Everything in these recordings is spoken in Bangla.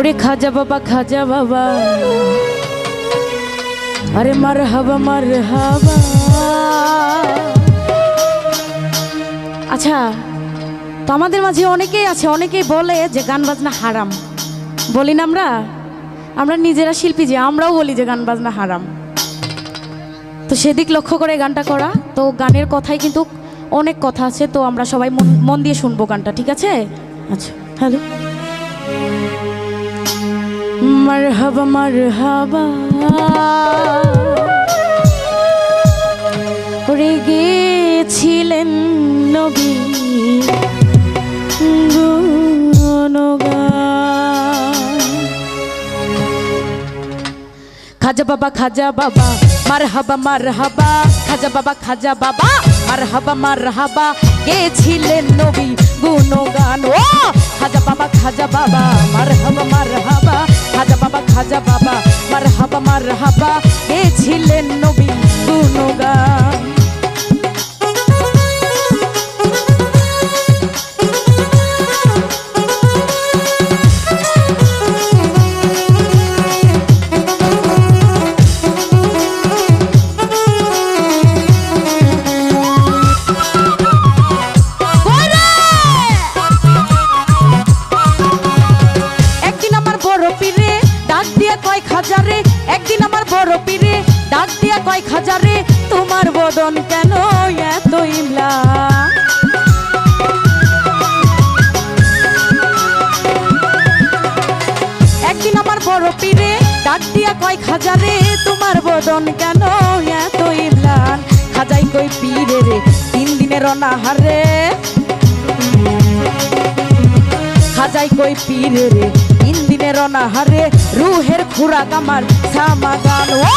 ওরে খাজা বাবা খাজা বাবা। আরে মার হাবা মার হাবা। আচ্ছা তো আমাদের মাঝে অনেকেই আছে, অনেকেই বলে যে গান বাজনা হারাম। বলি না আমরা? আমরা নিজেরা শিল্পী যে, আমরাও বলি যে গান বাজনা হারাম। তো সেদিক লক্ষ্য করে গানটা করা। তো গানের কথাই কিন্তু অনেক কথা আছে, তো আমরা সবাই মন মন দিয়ে শুনব গানটা, ঠিক আছে? আচ্ছা হ্যালো। মার হাবা মার হাবা করে গেছিলেন নবী। খাজা বাবা খাজা বাবা মার হাবা খাজা বাবা খাজা বাবা। মারহাবা মারহাবা গেছিলেন নবী? গুণগান, ও! খাজা বাবা খাজা বাবা, মারহাবা মারহাবা, খাজা বাবা খাজা বাবা, মারহাবা মারহাবা মার খাজারে একদিন আমার বড় পীরে ডাক দিয়া কয়, খাজারে, তোমার বদন কেন এত ইমলা? একদিন আমার বড় পীরে ডাক দিয়া কয়, খাজারে, তোমার বদন কেন এত ইমলান খাজাই কই পীরে রে, তিন দিনের অনাহারে খাজাই কই পীরে রে তিন হারে, রুহের খুরাক আমার সামাগান ও,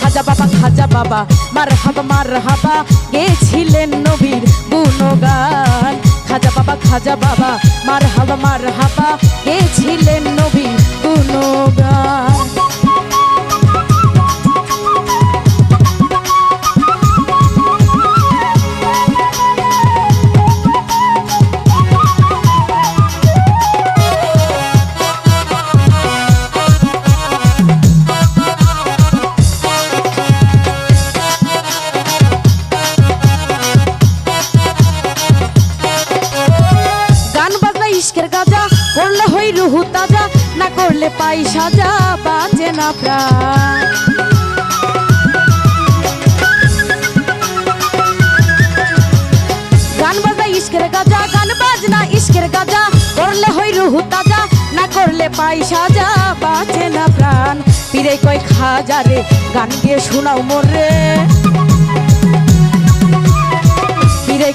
খাজা বাবা খাজা বাবা মার হাবা মার হাবা গেছিলেন নবীর গুণগান। খাজা বাবা খাজা বাবা মার হাবা মার হাবা গেছিলেন নবীর গুণগান। ইশকের গাজা, করলে হই রুহু তাজা, না করলে পাই সাজা, বাজে না প্রাণ। গান বাজনা ইশকের গাজা, গান বাজনা ইশকের গাজা, করলে হই রুহু তাজা, না করলে পাই সাজা, বাজে না প্রাণ। পীরে কয় খাজা রে, গান দিয়ে শোনাও মোরে।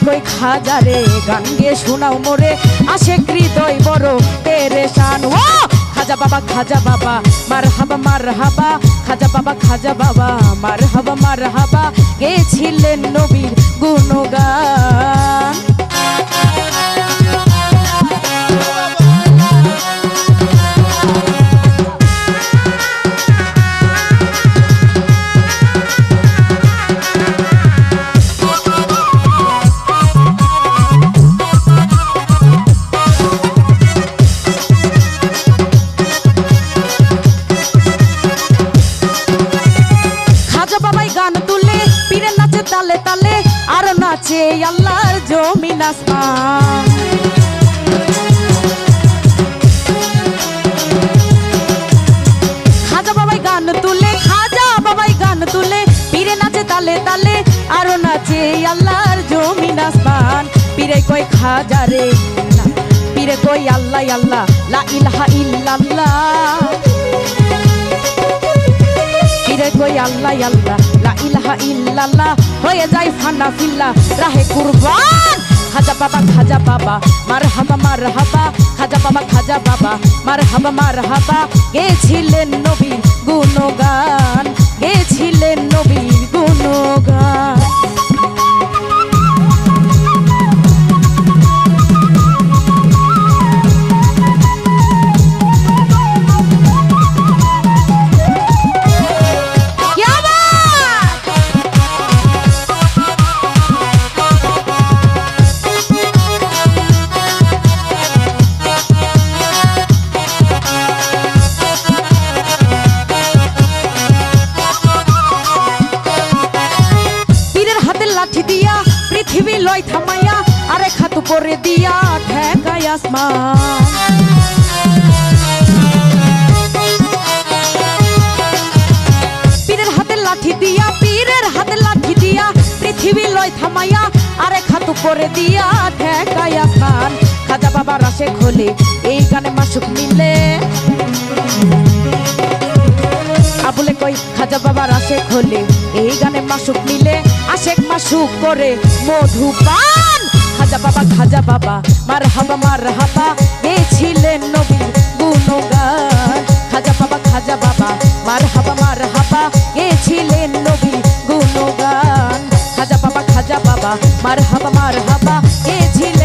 কই খাজারে গান গে শোনাও মোরে, আসে হৃদয় বড় তেরে শান ও, খাজা বাবা খাজা বাবা মার হাবা মার হাবা খাজা বাবা খাজা বাবা মার হাবা মার হাবা গেছিলেন নবীর গুণগান। নাচে আল্লাহর জমিন আসমান। খাজা বাবাই গান তুলে, খাজা বাবাই গান তুলে, পীরে নাচে তালে তালে, আরও নাচে আল্লাহর জমিন আসমান। পীরে কই খাজা রে, পীরে কই আল্লাহ আল্লাহ, লা ইলাহা ইল্লাল্লাহ। পীরে কই আল্লাহ আল্লাহ ইলাহা ইল্লাল্লাহ, হয়ে যায় ফানা ফিল্লা, রাহে কুরবান। খাজা বাবা খাজা বাবা মার হাবা মার হাবা খাজা বাবা খাজা বাবা মার হাবা মার হাবা গেছিলেন নবীর গুণগান, গেছিলেন নবীর গুণগান। পৃথিবী লয় থামাইয়া আরে খাতু পরে দিয়া ঠেকাই আসমান। পীরের হাতে লাঠি দিয়া, পীরের হাতে লাঠি দিয়া পৃথিবী লয় থামাইয়া আরে খাতু পরে দিয়া ঠেকাই আসমান। খাজা বাবা রাশে খোলে, এই গানে মাসুক মিলে। কই? খাজা বাবা রাশে খোলে এই গানে মাসুক মিলে, আশেক মাসুক করে মধু পান খাজা বাবা খাজা বাবা মার হাবা মার হাবা গেছিলেন নবীর গুণগান। খাজা বাবা খাজা বাবা মার হাবা মার হাবা গেছিলেন নবীর গুণগান। খাজা বাবা খাজা বাবা মার হাবা মার হাবা গেছিলেন